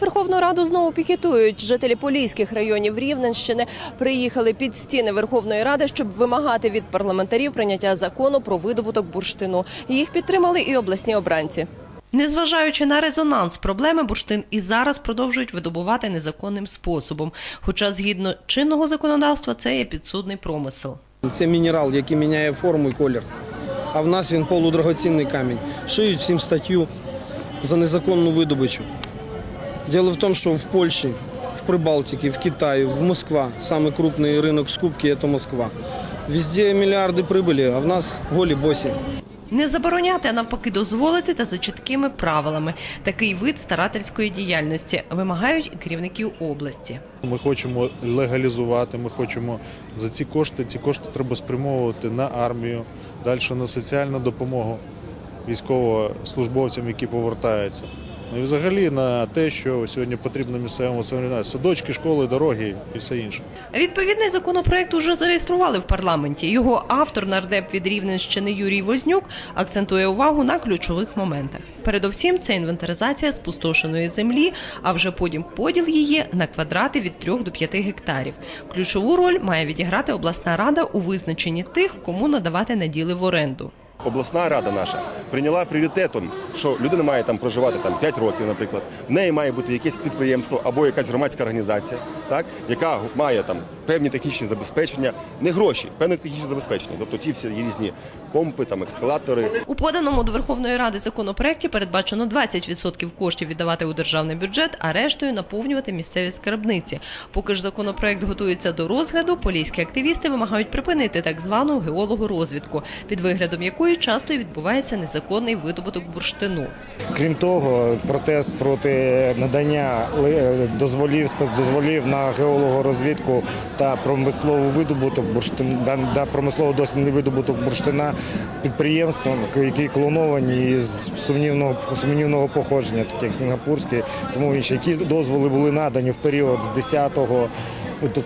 Верховну Раду знову пікетують. Жителі поліських районів Рівненщини приїхали під стіни Верховної Ради, щоб вимагати від парламентарів прийняття закону про видобуток бурштину. Їх підтримали і обласні обранці. Незважаючи на резонанс проблеми, бурштин і зараз продовжують видобувати незаконним способом. Хоча, згідно чинного законодавства, це є підсудний промисел. Це мінерал, який міняє форму і колір. А в нас він полудрагоцінний камінь. Шиють всім статтю за незаконну видобичу. Діло в тому, що в Польщі, в Прибалтиці, в Китаї, в Москва, самый крупний ринок скупки – це Москва. Везде мільярди прибылі, а в нас голі босі. Не забороняти, а навпаки дозволити та за чіткими правилами. Такий вид старательської діяльності вимагають і керівників області. Ми хочемо легалізувати, ми хочемо за ці кошти, ці кошти треба спрямовувати на армію, далі на соціальну допомогу військовослужбовцям, які повертаються. Ну і взагалі на те, що сьогодні потрібно місцевому самоврядуванню. садочки, школи, дороги і все інше. Відповідний законопроект уже зареєстрували в парламенті. Його автор нардеп від Рівненщини Юрій Вознюк акцентує увагу на ключових моментах. Передовсім це інвентаризація спустошеної землі, а вже потім поділ її на квадрати від 3 до 5 гектарів. Ключову роль має відіграти обласна рада у визначенні тих, кому надавати наділи в оренду. Обласна рада наша прийняла пріоритетом, що людина має там проживати там 5 років, наприклад. В неї має бути якесь підприємство або якась громадська організація, так яка має там певні технічні забезпечення, не гроші, певне технічне забезпечення. Тобто ті всі різні помпи, там ескалатори. У поданому до Верховної Ради законопроекті передбачено 20% коштів віддавати у державний бюджет, а рештою наповнювати місцеві скарбниці. Поки ж законопроект готується до розгляду, поліські активісти вимагають припинити так звану геологорозвідку, під виглядом якої часто відбувається незаконний видобуток бурштину. Крім того, протест проти надання дозволів, спецдозволів на геологорозвідку та промисловий видобуток бурштин да- да промислово дослідний видобуток бурштина підприємствам, які клоновані з сумнівного сумнівного походження, такі як сингапурські, тому інші, які дозволи були надані в період з 10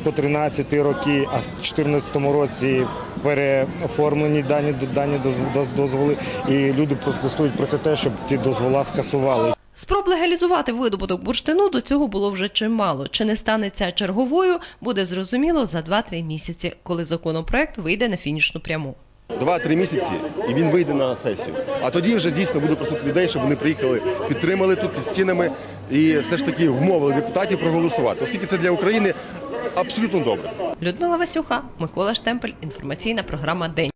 по 13 роки, а в 2014 році переоформлені дані дані дозволи, і люди протестують проти те, щоб ті дозвола скасували. Спроб легалізувати видобуток бурштину до цього було вже чимало. Чи не станеться черговою, буде зрозуміло за 2-3 місяці, коли законопроект вийде на фінішну пряму. Два-три місяці, і він вийде на сесію. А тоді вже дійсно буду просити людей, щоб вони приїхали, підтримали тут під стінами і все ж таки вмовили депутатів проголосувати, оскільки це для України абсолютно добре. Людмила Васюха, Микола Штемпель, інформаційна програма День.